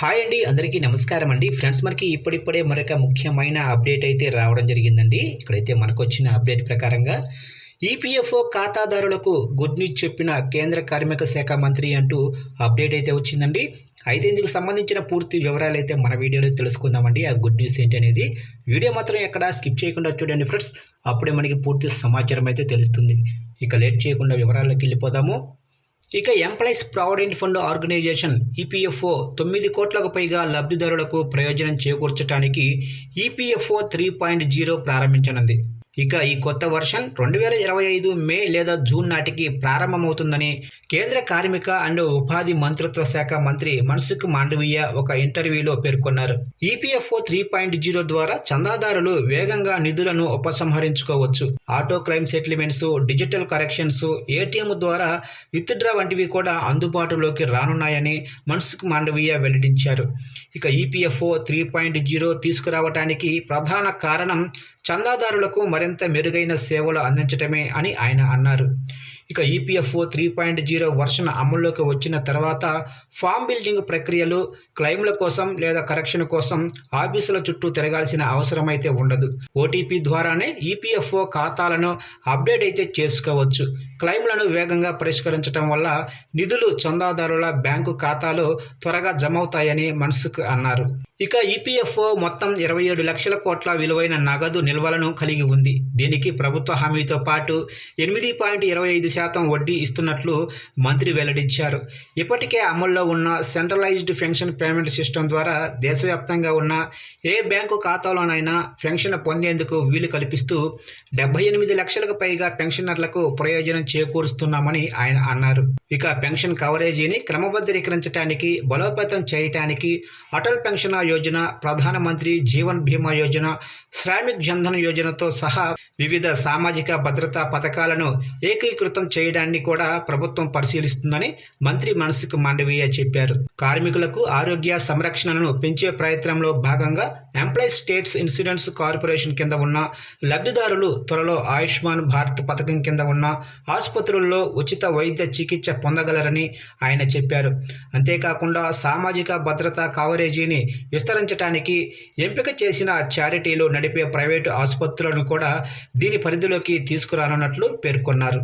Hi అండి అందరికీ నమస్కారం అండి. ఫ్రెండ్స్ మనకి ఇప్పుడిప్పుడే మరొక ముఖ్యమైన అప్డేట్ అయితే రావడం జరిగిందండి. ఇక్కడైతే మనకు వచ్చిన అప్డేట్ ప్రకారంగా ఈపీఎఫ్ఓ ఖాతాదారులకు గుడ్ న్యూస్ చెప్పిన కేంద్ర కార్మిక శాఖ మంత్రి అంటూ అప్డేట్ అయితే వచ్చిందండి. అయితే ఇందుకు సంబంధించిన పూర్తి వివరాలు అయితే మన వీడియోలో తెలుసుకుందామండి. ఆ గుడ్ న్యూస్ ఏంటి అనేది వీడియో మాత్రం ఎక్కడ స్కిప్ చేయకుండా చూడండి ఫ్రెండ్స్. అప్పుడే మనకి పూర్తి సమాచారం అయితే తెలుస్తుంది. ఇక లేట్ చేయకుండా వివరాల్లోకి వెళ్ళిపోదాము. ఇక employees provident fund organisation EPFO తొమ్మిది కోట్లకు పైగా లబ్ధిదారులకు ప్రయోజనం చేకూర్చడానికి ఈపీఎఫ్ఓ త్రీ పాయింట్ జీరో ప్రారంభించనుంది. ఇక ఈ కొత్త వర్షన్ రెండు వేల ఇరవై ఐదు మే లేదా జూన్ నాటికి ప్రారంభమవుతుందని కేంద్ర కార్మిక అండ్ ఉపాధి మంత్రిత్వ శాఖ మంత్రి మన్సుఖ్ మాండవీయ ఒక ఇంటర్వ్యూలో పేర్కొన్నారు. ఈపీఎఫ్ఓ త్రీ పాయింట్ జీరో ద్వారా చందాదారులు వేగంగా నిధులను ఉపసంహరించుకోవచ్చు. Auto claim settlements digital corrections ATM ద్వారా విత్డ్రా వంటివి కూడా అందుబాటులోకి రానున్నాయని మన్సుఖ్ మాండవీయ వెల్లడించారు. ఇక ఈపీఎఫ్ఓ త్రీ పాయింట్ జీరో తీసుకురావడానికి ప్రధాన కారణం చందాదారులకు మరింత మెరుగైన సేవలు అందించటమే అని ఆయన అన్నారు. ఇక EPFO three point zero version అమల్లోకి వచ్చిన తర్వాత ఫామ్ బిల్డింగ్ ప్రక్రియలు క్లెయిమ్ల కోసం లేదా కరెక్షన్ కోసం ఆఫీసుల చుట్టూ తిరగాల్సిన అవసరం అయితే ఉండదు ఓటీపీ ద్వారానే ఈపీఎఫ్ఓ ఖాతాలను అప్డేట్ అయితే చేసుకోవచ్చు. క్లెయిమ్లను వేగంగా పరిష్కరించడం వల్ల నిధులు చందాదారుల బ్యాంకు ఖాతాలో త్వరగా జమ అవుతాయని మనసుకు అన్నారు. ఇక ఈపీఎఫ్ఓ మొత్తం ఇరవై ఏడు లక్షల కోట్ల విలువైన నగదు నిల్వలను కలిగి ఉంది. దీనికి ప్రభుత్వ హామీతో పాటు ఎనిమిది పాయింట్ ఇరవై ఐదు శాతం వడ్డీ ఇస్తున్నట్లు మంత్రి వెల్లడించారు. ఇప్పటికే అమల్లో ఉన్న సెంట్రలైజ్డ్ పెన్షన్ పేమెంట్ సిస్టమ్ ద్వారా దేశవ్యాప్తంగా ఉన్న ఏ బ్యాంకు ఖాతాలోనైనా పెన్షన్ పొందేందుకు వీలు కల్పిస్తూ డెబ్బై ఎనిమిది లక్షలకు పైగా పెన్షనర్లకు ప్రయోజనం చేకూరుస్తున్నామని ఆయన అన్నారు. ఇక పెన్షన్ కవరేజీని క్రమబద్ధీకరించడానికి బలోపేతం చేయటానికి అటల్ పెన్షన్ యోజన ప్రధానమంత్రి జీవన్ బీమా యోజన శ్రామిక్ జన్ధన్ యోజనతో సహా వివిధ సామాజిక భద్రతా పథకాలను ఏకీకృతం చేయడాన్ని కూడా ప్రభుత్వం పరిశీలిస్తుందని మంత్రి మనసుకు మాండవీయ చెప్పారు. కార్మికులకు ఆరోగ్య సంరక్షణను పెంచే ప్రయత్నంలో భాగంగా ఎంప్లాయీ స్టేట్స్ ఇన్సూరెన్స్ కార్పొరేషన్ కింద ఉన్న లబ్ధిదారులు త్వరలో ఆయుష్మాన్ భారత్ పథకం కింద ఉన్న ఆసుపత్రుల్లో ఉచిత వైద్య చికిత్స పొందగలరని ఆయన చెప్పారు. అంతేకాకుండా సామాజిక భద్రతా కవరేజీని విస్తరించడానికి ఎంపిక చేసిన చారిటీలు నడిపే ప్రైవేటు ఆసుపత్రులను కూడా దీని పరిధిలోకి తీసుకురానున్నట్లు పేర్కొన్నారు.